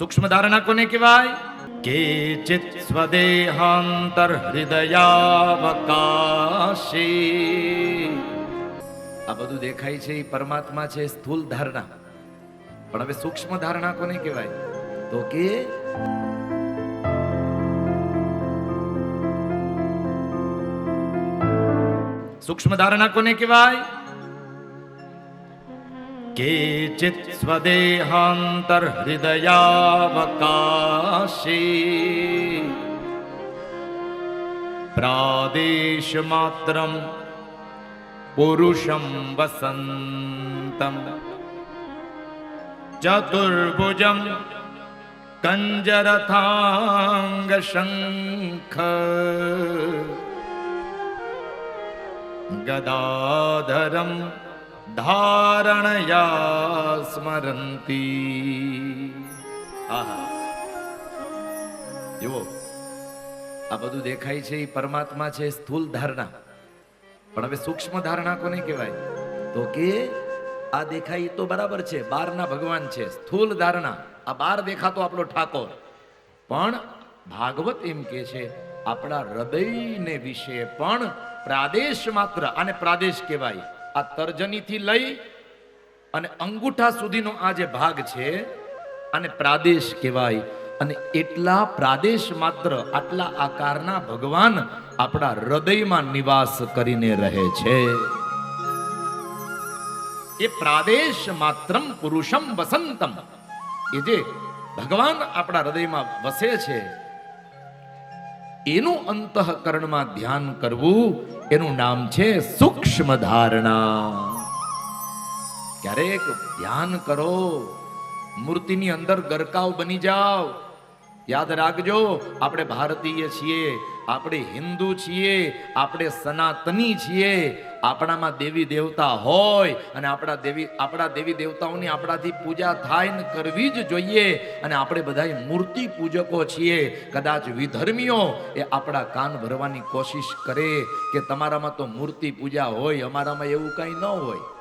સૂક્ષ્મ ધારણા કોને કહેવાય કેચિત સ્વદેહાંતર હૃદયાવકાશી આ બધું દેખાય છે એ પરમાત્મા છે સ્થૂલ ધારણા પણ હવે સૂક્ષ્મ ધારણા કોને કહેવાય તો કે સૂક્ષ્મ ધારણા કોને કહેવાય केचित् स्वदेहान्तर्हृदयावकाशे। प्रादेशमात्रम् पुरुषं वसन्तम् चतुर्भुजं कञ्जरथाङ्गशङ्ख। गदाधरम् ધારણયા સ્મરંતી આહા જુઓ, આ બધું દેખાય છે, એ પરમાત્મા છે, સ્થૂલ ધારણા. પણ હવે સૂક્ષ્મ ધારણા કોને કહેવાય? તો કે આ દેખાય તો બરાબર છે, બારના ભગવાન છે, સ્થૂલ ધારણા. આ બાર દેખાતો આપણો ઠાકોર. પણ ભાગવત એમ કે છે, આપણા હૃદયને વિશે પણ પ્રાદેશ માત્ર, આને પ્રાદેશ કહેવાય. આ તર્જનીથી લઈ અને અંગૂઠા સુધીનો આ જે ભાગ છે, આને પ્રાદેશ કહેવાય. અને એટલા પ્રાદેશ માત્ર, આટલા આકારના ભગવાન આપણા હૃદયમાં નિવાસ કરીને રહે છે. એ પ્રાદેશ માત્રમ પુરુષમ વસંતમ. એ જે ભગવાન આપણા હૃદયમાં વસે છે, એનું અંતઃકરણમાં ધ્યાન કરવું એનું નામ છે સૂક્ષ્મ ધારણા. ક્યારેક ધ્યાન કરો મૂર્તિની અંદર ગરકાવ બની જાઓ. યાદ રાખજો, આપણે ભારતીય છીએ, આપણે હિન્દુ છીએ, આપણે સનાતની છીએ. આપણામાં દેવી દેવતા હોય અને આપણા દેવી આપણા દેવી દેવતાઓની આપણાથી પૂજા થાય ને કરવી જ જોઈએ. અને આપણે બધા મૂર્તિ પૂજકો છીએ. કદાચ વિધર્મીઓ એ આપણા કાન ભરવાની કોશિશ કરે કે તમારામાં તો મૂર્તિ પૂજા હોય, અમારામાં એવું કંઈ ન હોય.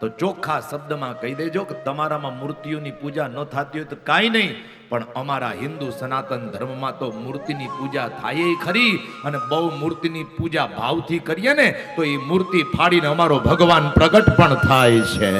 તો ચોખ્ખા શબ્દમાં કહી દેજો કે તમારામાં મૂર્તિઓની પૂજા ન થતી હોય તો કાંઈ નહીં, પણ અમારા હિન્દુ સનાતન ધર્મમાં તો મૂર્તિની પૂજા થાય ખરી અને બહુ મૂર્તિની પૂજા ભાવથી કરીએ ને, તો એ મૂર્તિ ફાડીને અમારો ભગવાન પ્રગટ પણ થાય છે.